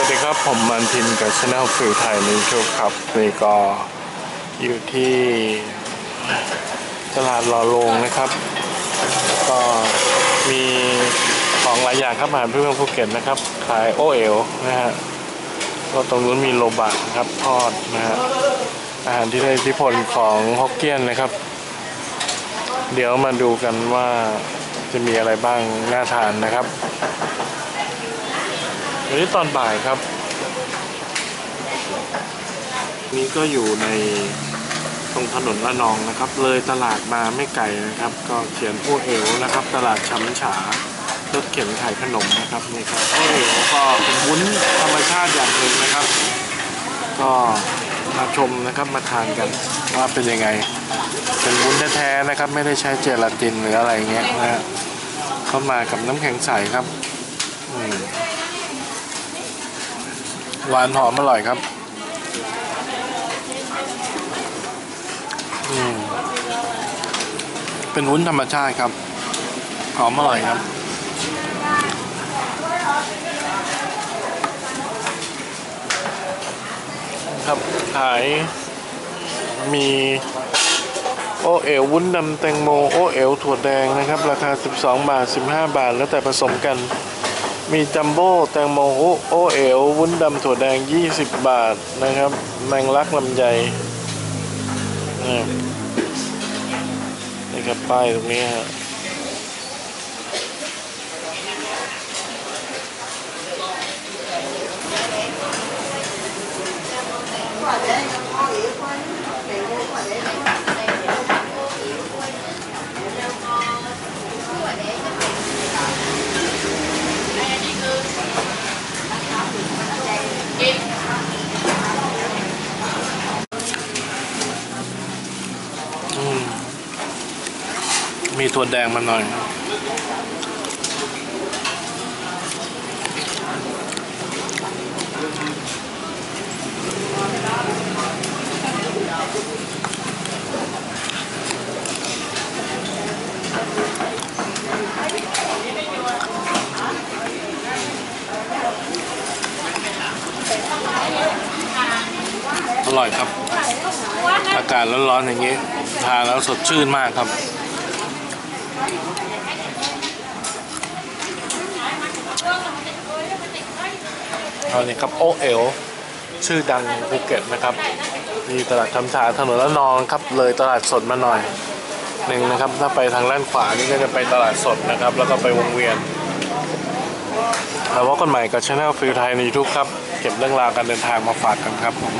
วัสดีครับ ผมมันทินกับช anel ฟิลไทยในช่วครับนี่ก็อยู่ที่ตลาดหล่อโลงนะครับ ก็มีของหลายอย่างครับอาหารพื้นเมืองภูเก็ตนะครับ ขายโอเอ๋วนะฮะก็ตรงนู้นมีโลบะนะครับทอดนะฮะอาหารที่ได้อิทธิพลของฮอกเกี้ยนนะครับ เดี๋ยวมาดูกันว่าจะมีอะไรบ้างน่าทานนะครับ วันนี้ตอนบ่ายครับ นี่ก็อยู่ในตรงถนนละนองนะครับ เลยตลาดมาไม่ไกลนะครับ ก็เขียนโอเอ๋วนะครับ ตลาดช้ำฉารถเข็นขายขนมนะครับนี่ครับโอเอ๋วก็เป็นวุ้นธรรมชาติอย่างหนึ่งนะครับ ก็มาชมนะครับมาทานกันว่าเป็นยังไง เป็นวุ้นแท้ๆนะครับ ไม่ได้ใช้เจลาตินหรืออะไรเงี้ยนะฮะเข้ามากับน้ำแข็งใสครับอืม หวานหอมอร่อยครับอืมเป็นวุ้นธรรมชาติครับ หอมอร่อยครับครับขายมีโอเอ๋ววุ้นดำแตงโมโอเอ๋วถั่วแดงนะครับ ราคา 12 บาท 15 บาท แล้วแต่ผสมกัน มีจัมโบ้แตงโมโอโอเอ๋ววุ้นดำถั่วแดง 20 บาทนะครับ แมงลักลำไยนี่นี่ครับป้ายตรงนี้ฮะ มีถั่วแดงมาหน่อย อร่อยครับ อากาศร้อนๆอย่างนี้ ทานแล้วสดชื่นมากครับ เอาเนี่ยครับโอเอลชื่อดังภูเก็ตนะครับมีตลาดคำชาถนนละนองครับ เลยตลาดสดมาหน่อยหนึ่งนะครับ ถ้าไปทางด้านขวานี่ก็จะไปตลาดสดนะครับ แล้วก็ไปวงเวียนแล้วพบกันใหม่กับช anel ฟิลไทยใน YouTube ครับ เก็บเรื่องราวการเดินทางมาฝากกันครับผม